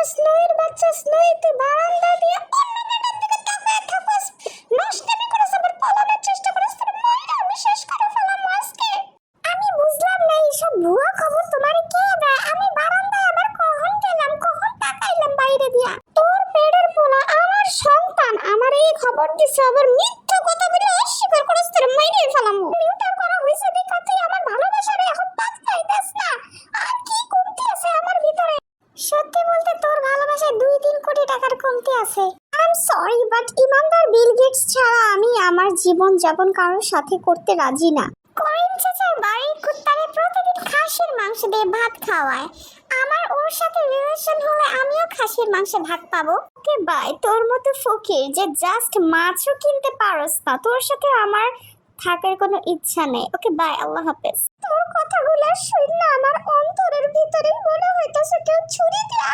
পারছিস নাই তুই বারান্দা দিয়ে অন্য মেয়েটার দিকে তাকায় থাকস নষ্টামি করে সবার পালানোর চেষ্টা করিস তোর মাইরা আমি শেষ করে ফেলাম আজকে। আমি বুঝলাম না, এইসব ভুয়া খবর তোমার কে দেয়? আমি বারান্দায় আবার কখন গেলাম, কখন তাকাইলাম বাইরে দিয়া? তোর পেটের পোলা, আমার সন্তান, আমার এই খবর দিছে, আবার মিথ্যা কথা বলে অস্বীকার আছে। আই সরি বাট ইমানদার বিল গেটস ছাড়া আমি আমার জীবন যাপন কারোর সাথে করতে রাজি না। করিম চাচার বাড়ির কুত্তারে প্রতিদিন খাসির মাংস দিয়ে ভাত খাওয়ায়। আমার ওর সাথে রিলেশন হলে আমিও খাসির মাংসে ভাগ পাবো। ওকে বাই তোর মতো ফকির যে জাস্ট মাছও কিনতে পারস না, তোর সাথে আমার থাকার কোনো ইচ্ছা নেই। ওকে বাই আল্লাহ হাফেজ। তোর কথাগুলো শুনলে আমার অন্তরের ভিতরেই মনে হইতেছে কেউ ছুরি দিয়ে